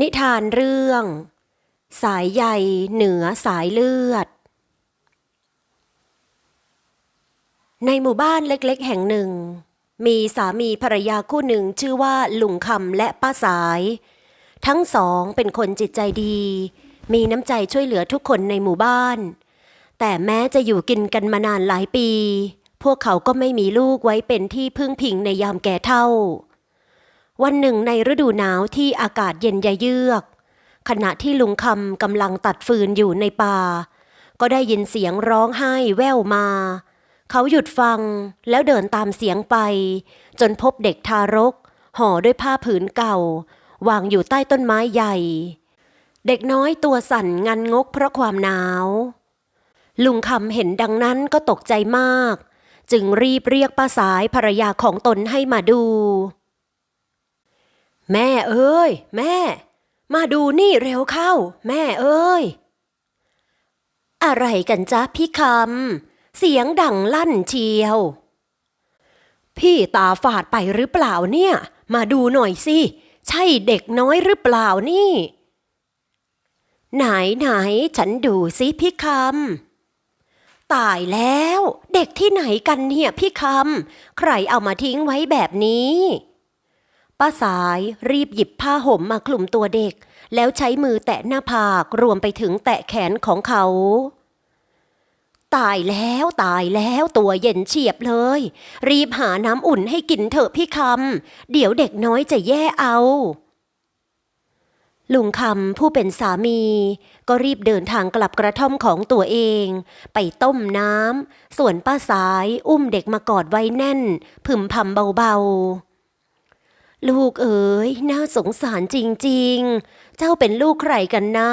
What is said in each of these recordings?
นิทานเรื่อง สายใยเหนือสายเลือด ในหมู่บ้านเล็กๆ แห่งหนึ่ง มีสามีภรรยาคู่หนึ่งชื่อว่าลุงคำและป้าสาย ทั้งสองเป็นคนจิตใจดี มีน้ำใจช่วยเหลือทุกคนในหมู่บ้าน แต่แม้จะอยู่กินกันมานานหลายปี พวกเขาก็ไม่มีลูกไว้เป็นที่พึ่งพิงในยามแก่เฒ่า วันหนึ่งในฤดูหนาวที่อากาศเย็นยะเยือก ขณะที่ลุงคำกำลังตัดฟืนอยู่ในป่า ก็ได้ยินเสียงร้องไห้แว่วมา เขาหยุดฟังแล้วเดินตามเสียงไป จนพบเด็กทารก ห่อด้วยผ้าผืนเก่า วางอยู่ใต้ต้นไม้ใหญ่ เด็กน้อยตัวสั่นงันงกเพราะความหนาว ลุงคำเห็นดังนั้นก็ตกใจมาก จึงรีบเรียกป้าสายภรรยาของตนให้มาดู แม่เอ้ย แม่ มาดูนี่เร็วเข้า แม่เอ้ย อะไรกันจ๊ะพี่คำ เสียงดังลั่นเชียว พี่ตาฝาดไปหรือเปล่าเนี่ย มาดูหน่อยสิ ใช่เด็กน้อยหรือเปล่านี่ ไหนไหนฉันดูสิพี่คำ ตายแล้ว เด็กที่ไหนกันเนี่ยพี่คำ ใครเอามาทิ้งไว้แบบนี้ ป้าสายรีบหยิบผ้าห่มมาคลุมตัวเด็ก แล้วใช้มือแตะหน้าผากรวมไปถึงแตะแขนของเขา ตายแล้วตายแล้วตัวเย็นเฉียบเลย รีบหาน้ำอุ่นให้กินเถอะพี่คำเดี๋ยวเด็กน้อยจะแย่เอาลุงคำผู้เป็นสามี ก็รีบเดินทางกลับกระท่อมของตัวเอง ไปต้มน้ำ ส่วนป้าสายอุ้มเด็กมากอดไว้แน่น พึมพำเบาๆ ลูกเอ๋ยน่าสงสารจริงๆ เจ้าเป็นลูกใครกันนะ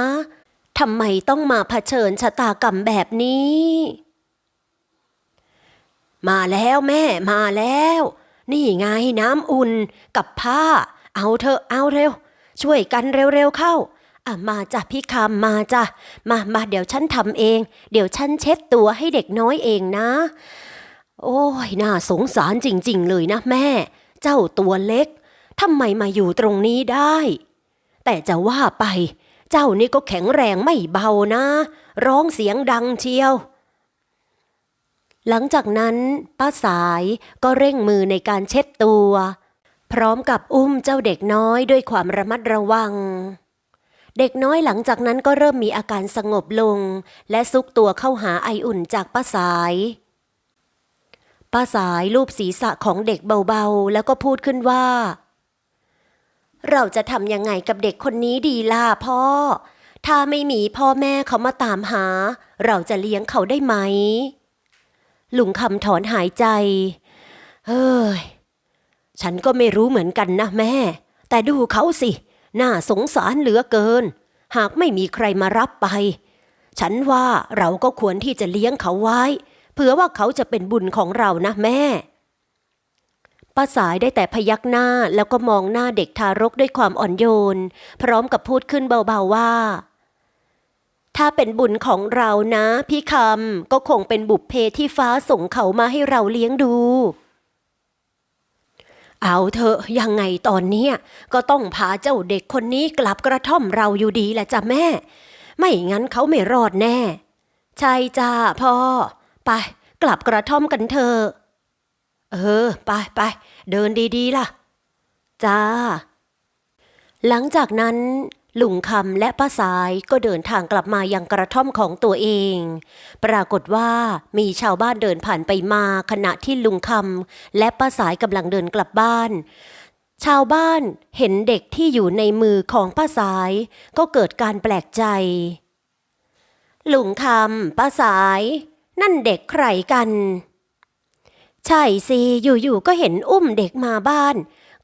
ทำไมต้องมาเผชิญชะตากรรมแบบนี้ มาแล้วแม่มาแล้ว นี่ไงน้ำอุ่นกับผ้า เอาเถอะเอาเร็ว ช่วยกันเร็วๆเข้าอะมาจ้ะพี่คำมาจ้ะมามาเดี๋ยวฉันทำเอง เดี๋ยวฉันเช็ดตัวให้เด็กน้อยเองนะ โอ้ยน่าสงสารจริง ๆ เลยนะแม่ เจ้าตัวเล็ก ทำไมมาอยู่ตรงนี้ได้ แต่จะว่าไป เจ้านี่ก็แข็งแรงไม่เบานะ ร้องเสียงดังเชียว หลังจากนั้น ป้าสายก็เร่งมือในการเช็ดตัว พร้อมกับอุ้มเจ้าเด็กน้อยด้วยความระมัดระวัง เด็กน้อยหลังจากนั้นก็เริ่มมีอาการสงบลง และซุกตัวเข้าหาไออุ่นจากป้าสายป้าสายลูบศีรษะของเด็กเบาๆ แล้วก็พูดขึ้นว่า เราจะทำยังไงกับเด็กคนนี้ดีล่ะพ่อ ถ้าไม่มีพ่อแม่เขามาตามหา เราจะเลี้ยงเขาได้ไหม ลุงคำถอนหายใจ เฮ้ย ฉันก็ไม่รู้เหมือนกันนะแม่ แต่ดูเขาสิ น่าสงสารเหลือเกิน หากไม่มีใครมารับไป ฉันว่าเราก็ควรที่จะเลี้ยงเขาไว้ เผื่อว่าเขาจะเป็นบุญของเรานะแม่ ป้าสายได้แต่พยักหน้าแล้วก็มองหน้าเด็กทารกด้วยความอ่อนโยน พร้อมกับพูดขึ้นเบาๆว่า ถ้าเป็นบุญของเรานะ พี่คำก็คงเป็นบุพเพที่ฟ้าส่งเขามาให้เราเลี้ยงดู เอาเถอะยังไงตอนนี้ก็ต้องพาเจ้าเด็กคนนี้กลับกระท่อมเราอยู่ดีแหละจ้ะแม่ ไม่งั้นเขาไม่รอดแน่ ใช่จ้าพ่อ ไป กลับกระท่อมกันเถอะ เออ ไปไปเดินดีๆล่ะ จ้า หลังจากนั้นลุงคำและป้าสายก็เดินทางกลับมายังกระท่อมของตัวเอง ปรากฏว่ามีชาวบ้านเดินผ่านไปมาขณะที่ลุงคำและป้าสายกำลังเดินกลับบ้าน ชาวบ้านเห็นเด็กที่อยู่ในมือของป้าสาย ก็เกิดการแปลกใจ ลุงคำป้าสาย นั่นเด็กใครกัน ใช่สิอยู่ๆก็เห็นอุ้มเด็กมาบ้าน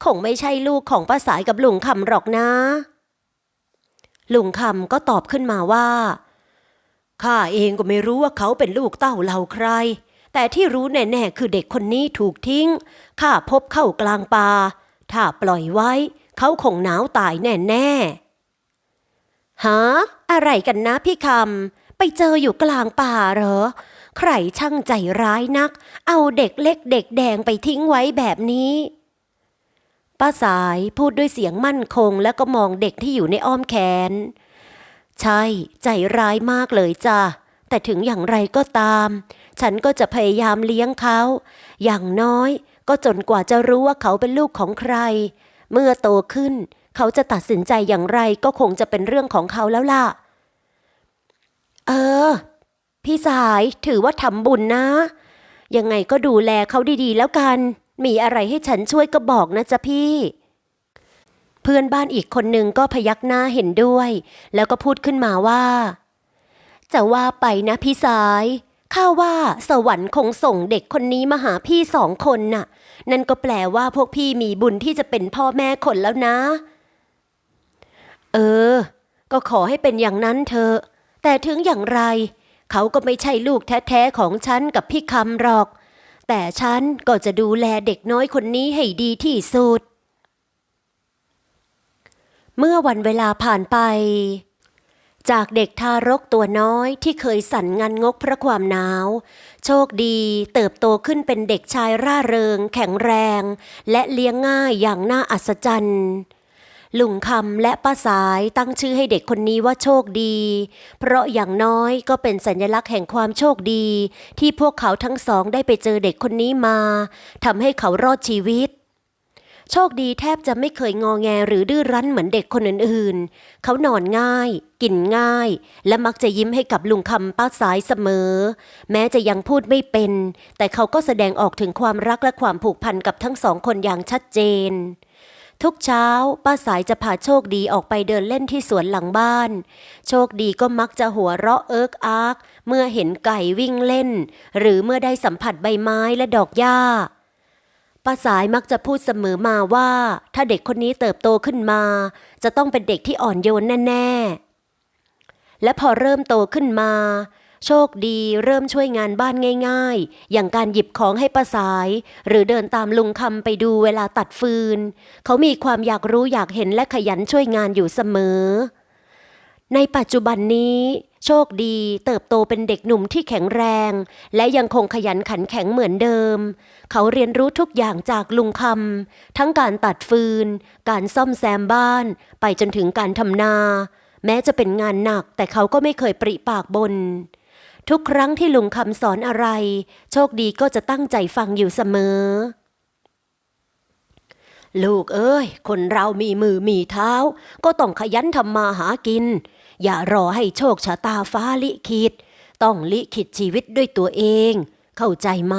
คงไม่ใช่ลูกของป้าสายกับลุงคำหรอกนะ ลุงคำก็ตอบขึ้นมาว่าข้าเองก็ไม่รู้ว่าเขาเป็นลูกเต้าเราใคร แต่ที่รู้แน่ๆคือเด็กคนนี้ถูกทิ้งข้าพบเข้ากลางป่าถ้าปล่อยไว้ เขาคงหนาวตายแน่ๆฮะอะไรกันนะพี่คำไปเจออยู่กลางป่าเหรอ ใครช่างใจร้ายนัก เอาเด็กเล็กเด็กแดงไปทิ้งไว้แบบนี้ป้าสายพูดด้วยเสียงมั่นคงแล้วก็มองเด็กที่อยู่ในอ้อมแขน ใช่ ใจร้ายมากเลยจ้ะแต่ถึงอย่างไรก็ตาม ฉันก็จะพยายามเลี้ยงเขา อย่างน้อยก็จนกว่าจะรู้ว่าเขาเป็นลูกของใคร เมื่อโตขึ้น เขาจะตัดสินใจอย่างไรก็คงจะเป็นเรื่องของเขาแล้วล่ะ เออ พี่สายถือว่าทำบุญนะ ยังไงก็ดูแลเขาดีๆ แล้วกัน มีอะไรให้ฉันช่วยก็บอกนะจ๊ะพี่ เพื่อนบ้านอีกคนหนึ่งก็พยักหน้าเห็นด้วย แล้วก็พูดขึ้นมาว่า จะว่าไปนะพี่สายข้าว่าสวรรค์คงส่งเด็กคนนี้มาหาพี่สองคนน่ะ นั่นก็แปลว่าพวกพี่มีบุญที่จะเป็นพ่อแม่คนแล้วนะ เออ ก็ขอให้เป็นอย่างนั้นเถอะ แต่ถึงอย่างไร เขาก็ไม่ใช่ลูกแท้ๆของฉันกับพี่คำหรอก แต่ฉันก็จะดูแลเด็กน้อยคนนี้ให้ดีที่สุด เมื่อวันเวลาผ่านไป จากเด็กทารกตัวน้อยที่เคยสั่นงันงกเพราะความหนาว โชคดีเติบโตขึ้นเป็นเด็กชายร่าเริง แข็งแรง และเลี้ยงง่ายอย่างน่าอัศจรรย์ ลุงคำและป้าสายตั้งชื่อให้เด็กคนนี้ว่าโชคดี เพราะอย่างน้อยก็เป็นสัญลักษณ์แห่งความโชคดี ที่พวกเขาทั้งสองได้ไปเจอเด็กคนนี้มาทำให้เขารอดชีวิต โชคดีแทบจะไม่เคยงอแงหรือดื้อรั้นเหมือนเด็กคนอื่นๆ เขานอนง่าย กินง่าย และมักจะยิ้มให้กับลุงคำป้าสายเสมอ แม้จะยังพูดไม่เป็น แต่เขาก็แสดงออกถึงความรักและความผูกพันกับทั้งสองคนอย่างชัดเจน ทุกเช้าป้าสายจะพาโชคดีออกไปเดินเล่นที่สวนหลังบ้าน โชคดีก็มักจะหัวเราะเอิกอาร์กเมื่อเห็นไก่วิ่งเล่น หรือเมื่อได้สัมผัสใบไม้และดอกหญ้าป้าสายมักจะพูดเสมอมาว่า ถ้าเด็กคนนี้เติบโตขึ้นมา จะต้องเป็นเด็กที่อ่อนโยนแน่ ๆ และพอเริ่มโตขึ้นมา โชคดีเริ่มช่วยงานบ้านง่าย ๆ อย่างการหยิบของให้ป้าสาย หรือเดินตามลุงคำไปดูเวลาตัดฟืน เขามีความอยากรู้อยากเห็นและขยันช่วยงานอยู่เสมอ ในปัจจุบันนี้ โชคดีเติบโตเป็นเด็กหนุ่มที่แข็งแรง และยังคงขยันขันแข็งเหมือนเดิม เขาเรียนรู้ทุกอย่างจากลุงคำทั้งการตัดฟืน การซ่อมแซมบ้าน ไปจนถึงการทำนา แม้จะเป็นงานหนักแต่เขาก็ไม่เคยปริปากบน ทุกครั้งที่ลุงคำสอนอะไร โชคดีก็จะตั้งใจฟังอยู่เสมอ ลูกเอ้ย คนเรามีมือมีเท้า ก็ต้องขยันทำมาหากิน อย่ารอให้โชคชะตาฟ้าลิขิตต้องลิขิตชีวิตด้วยตัวเอง เข้าใจไหม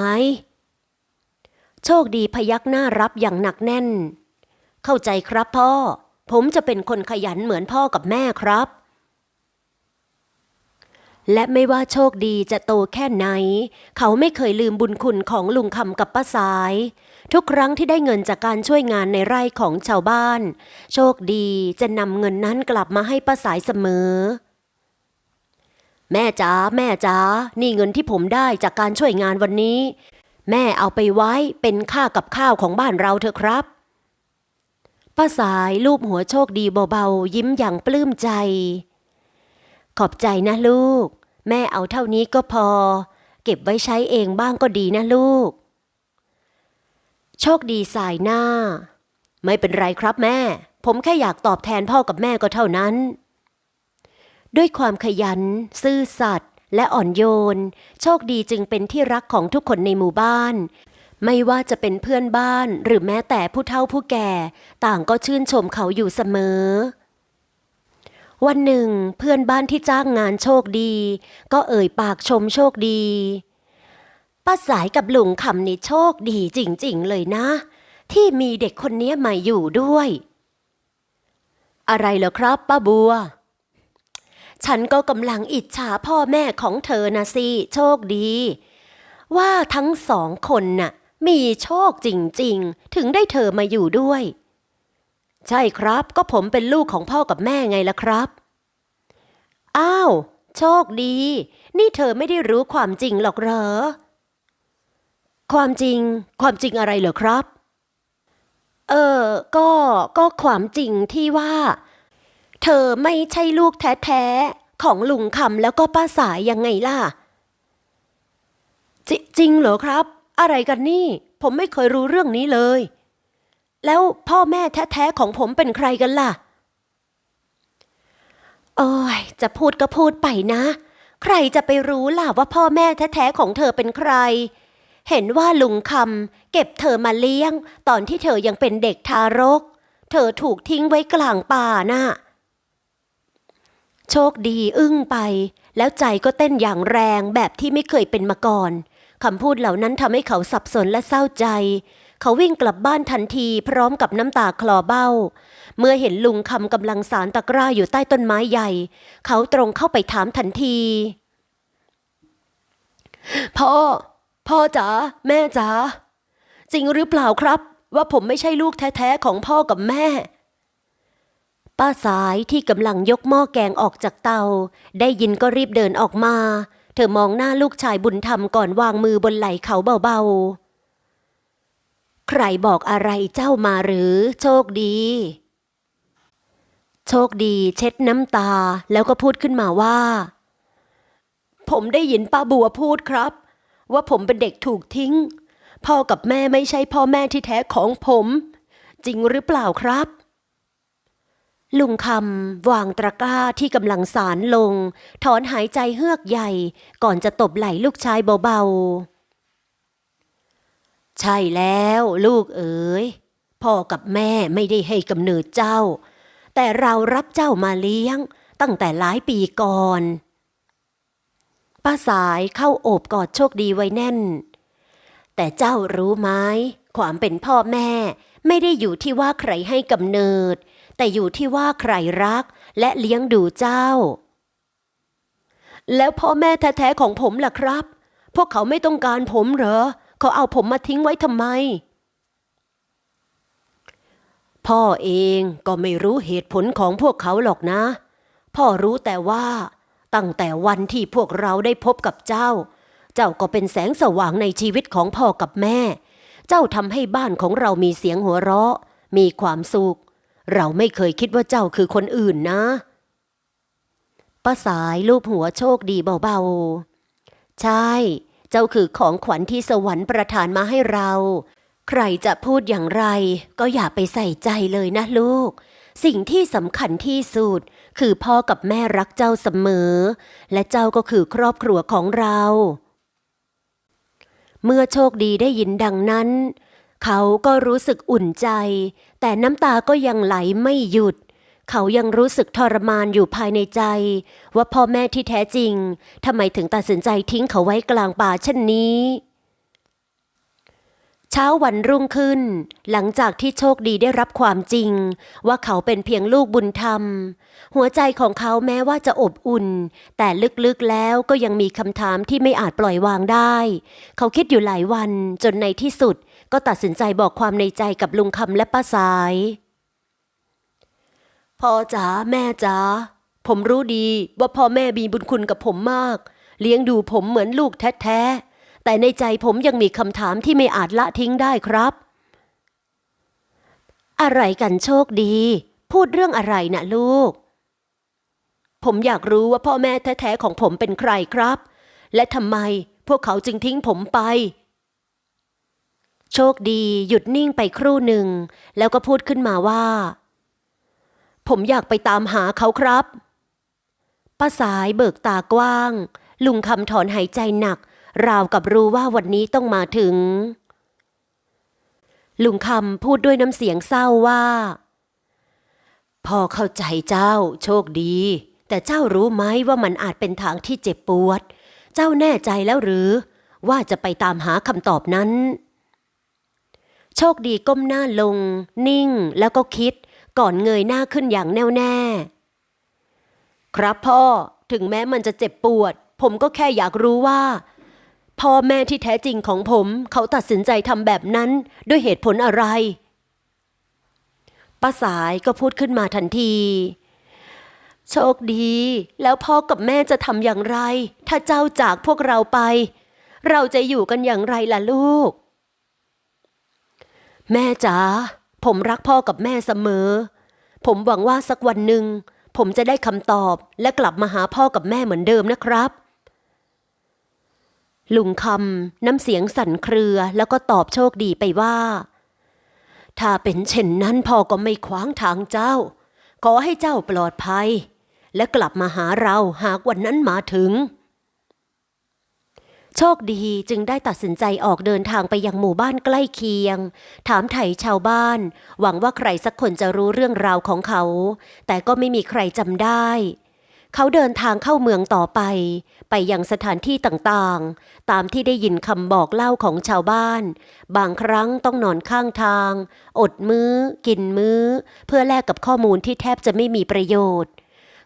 โชคดีพยักหน้ารับอย่างหนักแน่น เข้าใจครับพ่อ ผมจะเป็นคนขยันเหมือนพ่อกับแม่ครับ และไม่ว่าโชคดีจะโตแค่ไหน เขาไม่เคยลืมบุญคุณของลุงคำกับป้าสาย ทุกครั้งที่ได้เงินจากการช่วยงานในไร่ของชาวบ้าน โชคดีจะนำเงินนั้นกลับมาให้ป้าสายเสมอ แม่จ๋าแม่จ๋านี่เงินที่ผมได้จากการช่วยงานวันนี้ แม่เอาไปไว้เป็นค่ากับข้าวของบ้านเราเถอะครับป้าสายลูบหัวโชคดีเบาๆ ยิ้มอย่างปลื้มใจ ขอบใจนะลูก แม่เอาเท่านี้ก็พอ เก็บไว้ใช้เองบ้างก็ดีนะลูก โชคดีสายหน้า ไม่เป็นไรครับแม่ ผมแค่อยากตอบแทนพ่อกับแม่ก็เท่านั้น ด้วยความขยัน ซื่อสัตย์และอ่อนโยน โชคดีจึงเป็นที่รักของทุกคนในหมู่บ้าน ไม่ว่าจะเป็นเพื่อนบ้านหรือแม้แต่ผู้เฒ่าผู้แก่ ต่างก็ชื่นชมเขาอยู่เสมอ วันหนึ่งเพื่อนบ้านที่จ้างงานโชคดี ก็เอ่ยปากชมโชคดีป้าสายกับลุงคำนี่โชคดีจริงๆเลยนะ ที่มีเด็กคนนี้มาอยู่ด้วย อะไรเหรอครับป้าบัว ฉันก็กำลังอิจฉาพ่อแม่ของเธอนะสิโชคดี ว่าทั้งสองคนน่ะมีโชคจริงๆ ถึงได้เธอมาอยู่ด้วย ใช่ครับ ก็ผมเป็นลูกของพ่อกับแม่ไงล่ะครับ อ้าว โชคดี นี่เธอไม่ได้รู้ความจริงหรอกเหรอ ความจริง ความจริงอะไรเหรอครับ เออ ก็ ก็ความจริงที่ว่า เธอไม่ใช่ลูกแท้ๆ ของลุงคำแล้วก็ป้าสายยังไงล่ะจจริงเหรอครับ อะไรกันนี่ ผมไม่เคยรู้เรื่องนี้เลย แล้วพ่อแม่แท้ๆของผมเป็นใครกันล่ะ โอ้ย จะพูดก็พูดไปนะ ใครจะไปรู้ล่ะว่าพ่อแม่แท้ๆของเธอเป็นใคร เห็นว่าลุงคำเก็บเธอมาเลี้ยง ตอนที่เธอยังเป็นเด็กทารก เธอถูกทิ้งไว้กลางป่าน่ะ โชคดีอึ้งไป แล้วใจก็เต้นอย่างแรงแบบที่ไม่เคยเป็นมาก่อนคำพูดเหล่านั้นทำให้เขาสับสนและเศร้าใจ เขาวิ่งกลับบ้านทันทีพร้อมกับน้ำตาคลอเบ้า เมื่อเห็นลุงคำกำลังสารตะกร้าอยู่ใต้ต้นไม้ใหญ่ เขาตรงเข้าไปถามทันที พ่อ พ่อจ๋าแม่จ๋าจริงหรือเปล่าครับ ว่าผมไม่ใช่ลูกแท้ๆของพ่อกับแม่ป้าสายที่กำลังยกหม้อแกงออกจากเตา ได้ยินก็รีบเดินออกมา เธอมองหน้าลูกชายบุญธรรมก่อนวางมือบนไหล่เขาเบาๆ ใครบอกอะไรเจ้ามาหรือ โชคดี โชคดีเช็ดน้ำตาแล้วก็พูดขึ้นมาว่า ผมได้ยินป้าบัวพูดครับ ว่าผมเป็นเด็กถูกทิ้ง พ่อกับแม่ไม่ใช่พ่อแม่ที่แท้ของผม จริงหรือเปล่าครับลุงคำวางตะกร้าที่กำลังสารลง ถอนหายใจเฮือกใหญ่ ก่อนจะตบไหล่ลูกชายเบาๆ ใช่แล้วลูกเอ๋ยพ่อกับแม่ไม่ได้ให้กำเนิดเจ้า แต่เรารับเจ้ามาเลี้ยง ตั้งแต่หลายปีก่อน ป้าสายเข้าโอบกอดโชคดีไว้แน่น แต่เจ้ารู้ไหมความเป็นพ่อแม่ ไม่ได้อยู่ที่ว่าใครให้กำเนิด แต่อยู่ที่ว่าใครรักและเลี้ยงดูเจ้า แล้วพ่อแม่แท้ๆของผมล่ะครับ พวกเขาไม่ต้องการผมเหรอ เขาเอาผมมาทิ้งไว้ทำไม พ่อเองก็ไม่รู้เหตุผลของพวกเขาหรอกนะ พ่อรู้แต่ว่าตั้งแต่วันที่พวกเราได้พบกับเจ้า เจ้าก็เป็นแสงสว่างในชีวิตของพ่อกับแม่ เจ้าทำให้บ้านของเรามีเสียงหัวเราะ มีความสุข เราไม่เคยคิดว่าเจ้าคือคนอื่นนะป้าสายลูบหัวโชคดีเบาๆ ใช่ เจ้าคือของขวัญที่สวรรค์ประทานมาให้เรา ใครจะพูดอย่างไร ก็อย่าไปใส่ใจเลยนะลูก สิ่งที่สำคัญที่สุด คือพ่อกับแม่รักเจ้าเสมอ และเจ้าก็คือครอบครัวของเรา เมื่อโชคดีได้ยินดังนั้น เขาก็รู้สึกอุ่นใจ แต่น้ำตาก็ยังไหลไม่หยุดเขายังรู้สึกทรมานอยู่ภายในใจ ว่าพ่อแม่ที่แท้จริงทำไมถึงตัดสินใจทิ้งเขาไว้กลางป่าเช่นนี้ เช้าวันรุ่งขึ้น หลังจากที่โชคดีได้รับความจริง ว่าเขาเป็นเพียงลูกบุญธรรม หัวใจของเขาแม้ว่าจะอบอุ่น แต่ลึกๆแล้วก็ยังมีคำถามที่ไม่อาจปล่อยวางได้ เขาคิดอยู่หลายวันจนในที่สุด ก็ตัดสินใจบอกความในใจกับลุงคำและป้าสาย พ่อจ๋าแม่จ๋าผมรู้ดีว่าพ่อแม่มีบุญคุณกับผมมาก เลี้ยงดูผมเหมือนลูกแท้ๆ แต่ในใจผมยังมีคำถามที่ไม่อาจละทิ้งได้ครับ อะไรกันโชคดี พูดเรื่องอะไรนะลูก ผมอยากรู้ว่าพ่อแม่แท้ๆของผมเป็นใครครับ และทำไมพวกเขาจึงทิ้งผมไป โชคดีหยุดนิ่งไปครู่หนึ่ง แล้วก็พูดขึ้นมาว่า ผมอยากไปตามหาเขาครับป้าสายเบิกตากว้าง ลุงคำถอนหายใจหนัก ราวกับรู้ว่าวันนี้ต้องมาถึง ลุงคำพูดด้วยน้ำเสียงเศร้าว่าพ่อเข้าใจเจ้า โชคดี แต่เจ้ารู้ไหมว่ามันอาจเป็นทางที่เจ็บปวด เจ้าแน่ใจแล้วหรือ ว่าจะไปตามหาคำตอบนั้น โชคดีก้มหน้าลง นิ่งแล้วก็คิด ก่อนเงยหน้าขึ้นอย่างแน่วแน่ ครับพ่อถึงแม้มันจะเจ็บปวด ผมก็แค่อยากรู้ว่า พ่อแม่ที่แท้จริงของผม เขาตัดสินใจทำแบบนั้นด้วยเหตุผลอะไรป้าสายก็พูดขึ้นมาทันที โชคดี แล้วพ่อกับแม่จะทำอย่างไร ถ้าเจ้าจากพวกเราไป เราจะอยู่กันอย่างไรล่ะลูก แม่จ๋า ผมรักพ่อกับแม่เสมอ ผมหวังว่าสักวันหนึ่ง ผมจะได้คำตอบและกลับมาหาพ่อกับแม่เหมือนเดิมนะครับ ลุงคำน้ำเสียงสั่นเครือแล้วก็ตอบโชคดีไปว่า ถ้าเป็นเช่นนั้นพ่อก็ไม่ขวางทางเจ้า ขอให้เจ้าปลอดภัย และกลับมาหาเราหากวันนั้นมาถึง ชคดีจึงได้ตัดสินใจออกเดินทางไปยังหมู่บ้านใกล้เคียง ถามไถ่ชาวบ้าน หวังว่าใครสักคนจะรู้เรื่องราวของเขา แต่ก็ไม่มีใครจำได้ เขาเดินทางเข้าเมืองต่อไป ไปยังสถานที่ต่างๆ ตามที่ได้ยินคำบอกเล่าของชาวบ้าน บางครั้งต้องนอนข้างทาง อดมื้อ กินมื้อ เพื่อแลกกับข้อมูลที่แทบจะไม่มีประโยชน์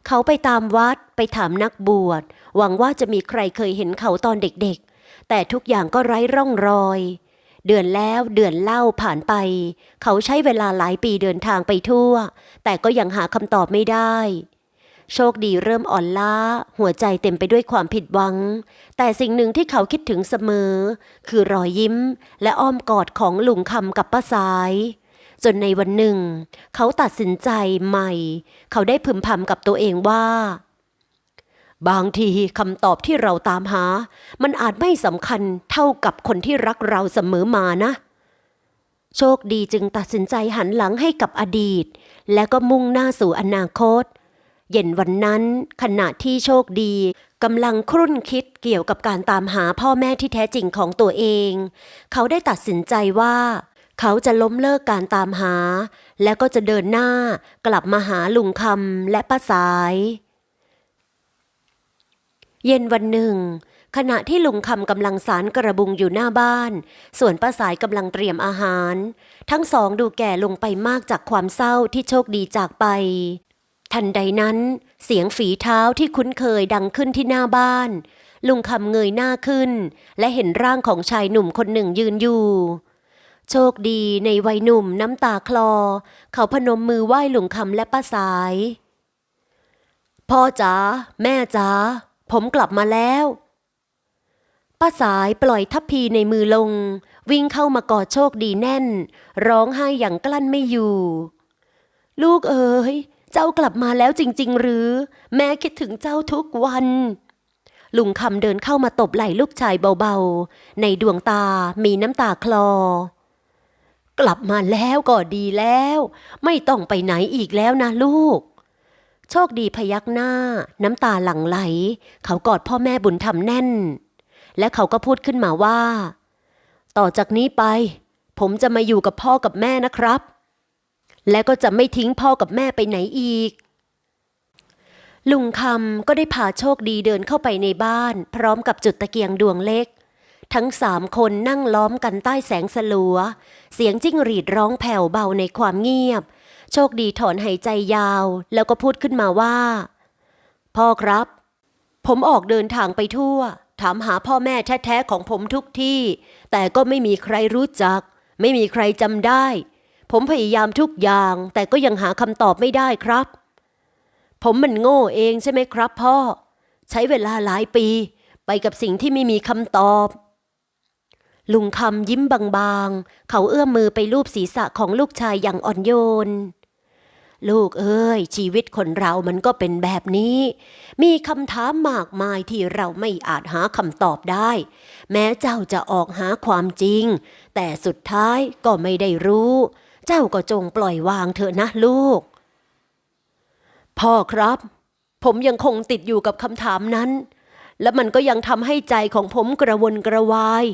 เขาไปตามวัดไปถามนักบวช หวังว่าจะมีใครเคยเห็นเขาตอนเด็กๆ แต่ทุกอย่างก็ไร้ร่องรอย เดือนแล้วเดือนเล่าผ่านไป เขาใช้เวลาหลายปีเดินทางไปทั่ว แต่ก็ยังหาคำตอบไม่ได้ โชคดีเริ่มอ่อนล้า หัวใจเต็มไปด้วยความผิดหวัง แต่สิ่งหนึ่งที่เขาคิดถึงเสมอ คือรอยยิ้มและอ้อมกอดของลุงคำกับป้าสาย จนในวันหนึ่ง เขาตัดสินใจใหม่ เขาได้พึมพำกับตัวเองว่า บางทีคำตอบที่เราตามหา มันอาจไม่สำคัญเท่ากับคนที่รักเราเสมอมานะ โชคดีจึงตัดสินใจหันหลังให้กับอดีต และก็มุ่งหน้าสู่อนาคต เย็นวันนั้นขณะที่โชคดีกำลังครุ่นคิดเกี่ยวกับการตามหาพ่อแม่ที่แท้จริงของตัวเอง เขาได้ตัดสินใจว่า เขาจะล้มเลิกการตามหา และก็จะเดินหน้ากลับมาหาลุงคำและป้าสาย เย็นวันหนึ่ง ขณะที่ลุงคำกำลังสารกระบุงอยู่หน้าบ้าน ส่วนป้าสายกำลังเตรียมอาหาร ทั้งสองดูแก่ลงไปมากจากความเศร้าที่โชคดีจากไป ทันใดนั้น เสียงฝีเท้าที่คุ้นเคยดังขึ้นที่หน้าบ้านลุงคำเงยหน้าขึ้น และเห็นร่างของชายหนุ่มคนหนึ่งยืนอยู่ โชคดีในวัยหนุ่มน้ำตาคลอ เขาพนมมือไหว้หลุงคำและป้าสาย พ่อจ๋าแม่จ๋าผมกลับมาแล้ว ป้าสายปล่อยทัพพีในมือลง วิ่งเข้ามากอดโชคดีแน่น ร้องไห้อย่างกลั้นไม่อยู่ ลูกเอ๋ยเจ้ากลับมาแล้วจริง ๆ หรือ แม่คิดถึงเจ้าทุกวันลุงคำเดินเข้ามาตบไหล่ลูกชายเบาๆ ในดวงตามีน้ำตาคลอ กลับมาแล้วก็ดีแล้ว ไม่ต้องไปไหนอีกแล้วนะลูก โชคดีพยักหน้า น้ำตาหลั่งไหล เขากอดพ่อแม่บุญธรรมแน่น และเขาก็พูดขึ้นมาว่า ต่อจากนี้ไป ผมจะมาอยู่กับพ่อกับแม่นะครับ และก็จะไม่ทิ้งพ่อกับแม่ไปไหนอีก ลุงคำก็ได้พาโชคดีเดินเข้าไปในบ้าน พร้อมกับจุดตะเกียงดวงเล็ก ทั้งสามคนนั่งล้อมกันใต้แสงสลัว เสียงจิ้งหรีดร้องแผ่วเบาในความเงียบ โชคดีถอนหายใจยาว แล้วก็พูดขึ้นมาว่า พ่อครับ ผมออกเดินทางไปทั่ว ถามหาพ่อแม่แท้ๆของผมทุกที่ แต่ก็ไม่มีใครรู้จัก ไม่มีใครจำได้ ผมพยายามทุกอย่าง แต่ก็ยังหาคำตอบไม่ได้ครับ ผมมันโง่เองใช่ไหมครับ พ่อ ใช้เวลาหลายปี ไปกับสิ่งที่ไม่มีคำตอบ ลุงคำยิ้มบางๆ เขาเอื้อมมือไปลูบศีรษะของลูกชายอย่างอ่อนโยน ลูกเอ้ย ชีวิตคนเรามันก็เป็นแบบนี้ มีคำถามมากมายที่เราไม่อาจหาคำตอบได้ แม้เจ้าจะออกหาความจริง แต่สุดท้ายก็ไม่ได้รู้ เจ้าก็จงปล่อยวางเถอะนะลูก พ่อครับ ผมยังคงติดอยู่กับคำถามนั้น และมันก็ยังทำให้ใจของผมกระวนกระวาย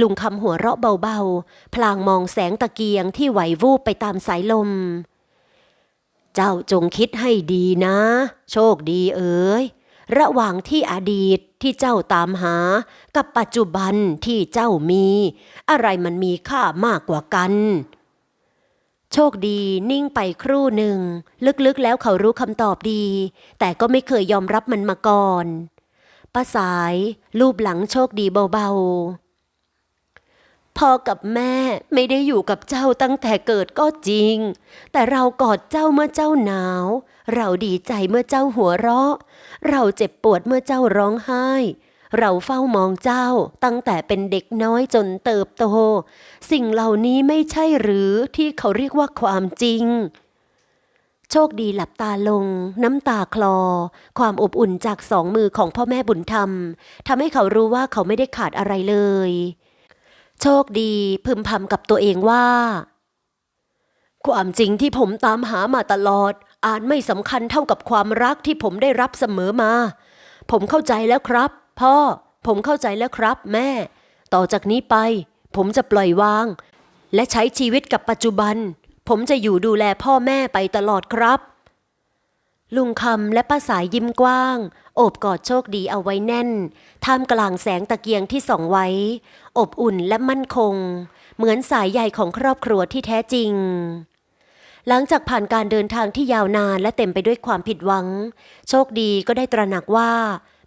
ลุงคำหัวเราะเบาๆ พลางมองแสงตะเกียงที่ไหววูบไปตามสายลม เจ้าจงคิดให้ดีนะ โชคดีเอ๋ยระหว่างที่อดีตที่เจ้าตามหา กับปัจจุบันที่เจ้ามี อะไรมันมีค่ามากกว่ากัน โชคดีนิ่งไปครู่หนึ่ง ลึกๆแล้วเขารู้คำตอบดี แต่ก็ไม่เคยยอมรับมันมาก่อนป้าสายลูบหลังโชคดีเบาๆ พ่อกับแม่ไม่ได้อยู่กับเจ้าตั้งแต่เกิดก็จริง แต่เรากอดเจ้าเมื่อเจ้าหนาว เราดีใจเมื่อเจ้าหัวเราะ เราเจ็บปวดเมื่อเจ้าร้องไห้ เราเฝ้ามองเจ้าตั้งแต่เป็นเด็กน้อยจนเติบโต สิ่งเหล่านี้ไม่ใช่หรือที่เขาเรียกว่าความจริง โชคดีหลับตาลง น้ำตาคลอ ความอบอุ่นจากสองมือของพ่อแม่บุญธรรมทำให้เขารู้ว่าเขาไม่ได้ขาดอะไรเลย โชคดีพึมพำกับตัวเองว่า ความจริงที่ผมตามหามาตลอด อาจไม่สำคัญเท่ากับความรักที่ผมได้รับเสมอมา ผมเข้าใจแล้วครับ พ่อ ผมเข้าใจแล้วครับ แม่ ต่อจากนี้ไป ผมจะปล่อยวาง และใช้ชีวิตกับปัจจุบัน ผมจะอยู่ดูแลพ่อแม่ไปตลอดครับ ลุงคำและป้าสายยิ้มกว้าง โอบกอดโชคดีเอาไว้แน่น ท่ามกลางแสงตะเกียงที่ส่องไว้ อบอุ่นและมั่นคง เหมือนสายใยของครอบครัวที่แท้จริง หลังจากผ่านการเดินทางที่ยาวนานและเต็มไปด้วยความผิดหวัง โชคดีก็ได้ตระหนักว่า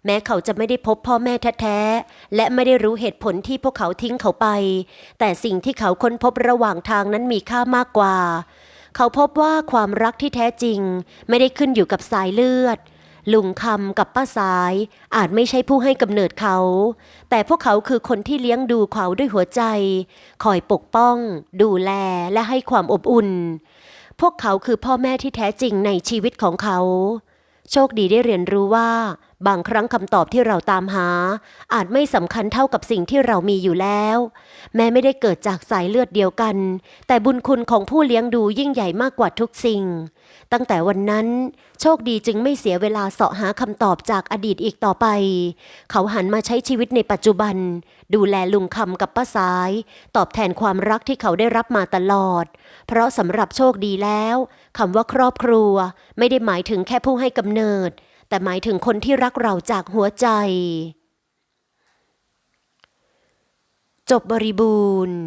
แม้เขาจะไม่ได้พบพ่อแม่แท้ๆ และไม่ได้รู้เหตุผลที่พวกเขาทิ้งเขาไป แต่สิ่งที่เขาค้นพบระหว่างทางนั้นมีค่ามากกว่า เขาพบว่าความรักที่แท้จริง ไม่ได้ขึ้นอยู่กับสายเลือด ลุงคำกับป้าสาย อาจไม่ใช่ผู้ให้กำเนิดเขา แต่พวกเขาคือคนที่เลี้ยงดูเขาด้วยหัวใจ คอยปกป้อง ดูแลและให้ความอบอุ่น พวกเขาคือพ่อแม่ที่แท้จริงในชีวิตของเขา โชคดีได้เรียนรู้ว่า บางครั้งคำตอบที่เราตามหา อาจไม่สำคัญเท่ากับสิ่งที่เรามีอยู่แล้ว แม้ไม่ได้เกิดจากสายเลือดเดียวกัน แต่บุญคุณของผู้เลี้ยงดูยิ่งใหญ่มากกว่าทุกสิ่ง ตั้งแต่วันนั้น โชคดีจึงไม่เสียเวลาเสาะหาคำตอบจากอดีตอีกต่อไป เขาหันมาใช้ชีวิตในปัจจุบัน ดูแลลุงคำกับป้าสาย ตอบแทนความรักที่เขาได้รับมาตลอด เพราะสำหรับโชคดีแล้ว คำว่าครอบครัว ไม่ได้หมายถึงแค่ผู้ให้กำเนิด แต่หมายถึงคนที่รักเราจากหัวใจ จบบริบูรณ์